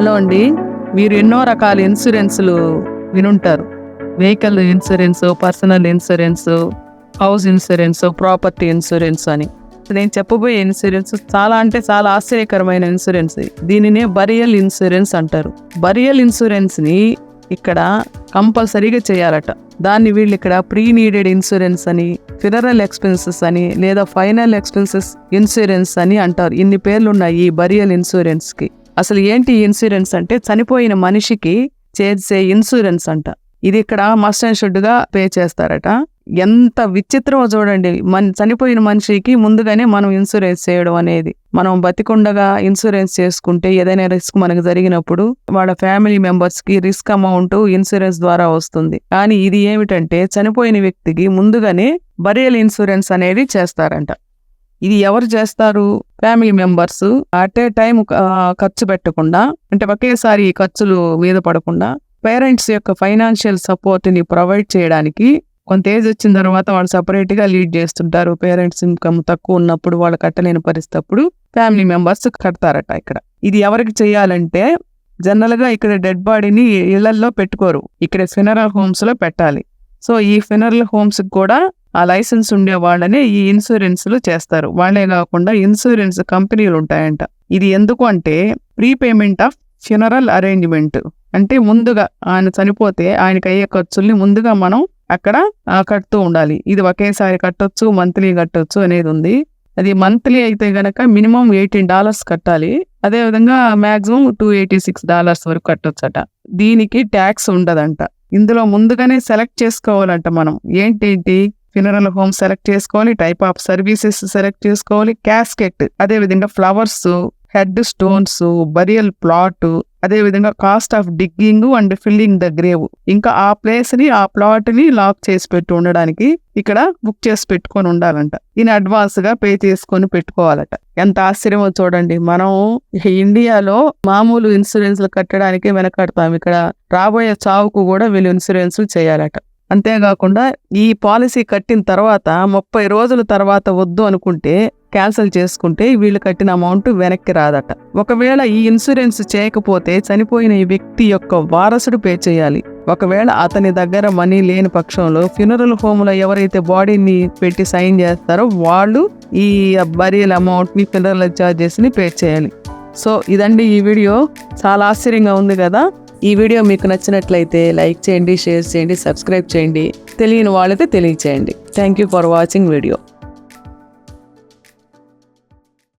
Hello అండి. మీరు ఎన్నో రకాల ఇన్సూరెన్స్లు వినుంటారు. Vehicle insurance personal insurance house insurance property insurance అని. నేను చెప్పబోయే ఇన్సూరెన్స్ చాలా అంటే చాలా ఆశ్చర్యకరమైన ఇన్సూరెన్స్. దీనినే బరియల్ ఇన్సూరెన్స్ అంటారు. బరియల్ ఇన్సూరెన్స్ని ఇక్కడ కంపల్సరీగా చేయాలట. దాన్ని వీళ్ళు ఇక్కడ ప్రీ నీడెడ్ ఇన్సూరెన్స్ అని ఫినరల్ ఎక్స్పెన్సెస్ అని లేదా ఫైనల్ ఎక్స్పెన్సెస్ ఇన్సూరెన్స్ అని అంటారు. ఇన్ని పేర్లు ఉన్నాయి ఈ బరియల్ ఇన్సూరెన్స్కి. అసలు ఏంటి ఇన్సూరెన్స్ అంటే చనిపోయిన మనిషికి చేసే ఇన్సూరెన్స్ అంట. ఇది ఇక్కడ మస్ట్ అండ్ షుడ్గా పే చేస్తారట. ఎంత విచిత్రమో చూడండి. మన చనిపోయిన మనిషికి ముందుగానే మనం ఇన్సూరెన్స్ చేయడం అనేది. మనం బతికుండగా ఇన్సూరెన్స్ చేసుకుంటే ఏదైనా రిస్క్ మనకు జరిగినప్పుడు వాళ్ళ ఫ్యామిలీ మెంబర్స్కి రిస్క్ అమౌంట్ ఇన్సూరెన్స్ ద్వారా వస్తుంది. కానీ ఇది ఏమిటంటే చనిపోయిన వ్యక్తికి ముందుగానే బరియల్ ఇన్సూరెన్స్ అనేది చేస్తారంట. ఇది ఎవరు చేస్తారు? Family members at a time ఖర్చు పెట్టకుండా అంటే ఒకేసారి ఖర్చులు మీద పడకుండా పేరెంట్స్ యొక్క ఫైనాన్షియల్ సపోర్ట్ని ప్రొవైడ్ చేయడానికి కొంత ఏజ్ వచ్చిన తర్వాత వాళ్ళు సపరేట్గా లీడ్ చేస్తుంటారు. పేరెంట్స్ ఇన్కమ్ తక్కువ ఉన్నప్పుడు వాళ్ళు కట్టలేని పరిస్థితి అప్పుడు ఫ్యామిలీ మెంబర్స్ కడతారట ఇక్కడ. ఇది ఎవరికి చేయాలంటే జనరల్గా ఇక్కడ డెడ్ బాడీని ఇళ్ళల్లో పెట్టుకోరు. ఇక్కడ ఫినరల్ హోమ్స్లో పెట్టాలి. సో ఈ ఫినరల్ హోమ్స్ కూడా ఆ లైసెన్స్ ఉండే వాళ్ళనే ఈ ఇన్సూరెన్స్లు చేస్తారు. వాళ్ళే కాకుండా ఇన్సూరెన్స్ కంపెనీలు ఉంటాయంట ఇది ఎందుకు అంటే ప్రీపేమెంట్ ఆఫ్ ఫ్యూనరల్ అరేంజ్మెంట్. అంటే ముందుగా ఆయన చనిపోతే ఆయనకి అయ్యే ఖర్చుల్ని ముందుగా మనం అక్కడ కడుతూ ఉండాలి. ఇది ఒకేసారి కట్టొచ్చు మంత్లీ కట్టొచ్చు అనేది ఉంది. అది మంత్లీ అయితే గనక మినిమం ఎయిటీన్ డాలర్స్ కట్టాలి. అదే విధంగా maximum two eighty six dollars వరకు కట్టొచ్చట. దీనికి ట్యాక్స్ ఉండదంట. ఇందులో ముందుగానే సెలెక్ట్ చేసుకోవాలంట మనం. ఏంటేంటి? ఫినరల్ హోమ్ సెలెక్ట్ చేసుకోవాలి టైప్ ఆఫ్ సర్వీసెస్ సెలెక్ట్ చేసుకోవాలి క్యాస్కెట్ అదే విధంగా flowers headstones burial plot అదే విధంగా cost of digging and filling the grave ఇంకా ఆ ప్లేస్ని ఆ ప్లాట్ని లాక్ చేసి పెట్టి ఉండడానికి ఇక్కడ బుక్ చేసి పెట్టుకొని ఉండాలంట. ఇన్ అడ్వాన్స్గా పే చేసుకొని పెట్టుకోవాలట. ఎంత ఆశ్చర్యమో చూడండి. మనం ఇండియాలో మామూలు ఇన్సూరెన్స్లు కట్టడానికి వెనకడతాం. ఇక్కడ రాబోయే చావుకు కూడా వీళ్ళు ఇన్సూరెన్స్ చేయాలట. అంతేకాకుండా ఈ పాలసీ కట్టిన తర్వాత ముప్పై రోజుల తర్వాత వద్దు అనుకుంటే క్యాన్సిల్ చేసుకుంటే వీళ్ళు కట్టిన అమౌంట్ వెనక్కి రాదట. ఒకవేళ ఈ ఇన్సూరెన్స్ చేయకపోతే చనిపోయిన ఈ వ్యక్తి యొక్క వారసుడు పే చేయాలి. ఒకవేళ అతని దగ్గర మనీ లేని పక్షంలో ఫ్యూనరల్ హోమ్లో ఎవరైతే బాడీని పెట్టి సైన్ చేస్తారో వాళ్ళు ఈ బరీల అమౌంట్ని ఫ్యూనరల్ చార్జెస్ని పే చేయాలి. సో ఇదండి ఈ వీడియో. చాలా ఆశ్చర్యంగా ఉంది కదా? ఈ వీడియో మీకు నచ్చినట్లయితే లైక్ చేయండి షేర్ చేయండి సబ్స్క్రైబ్ చేయండి. తెలియని వాళ్ళైతే తెలియచేయండి. Thank you for watching video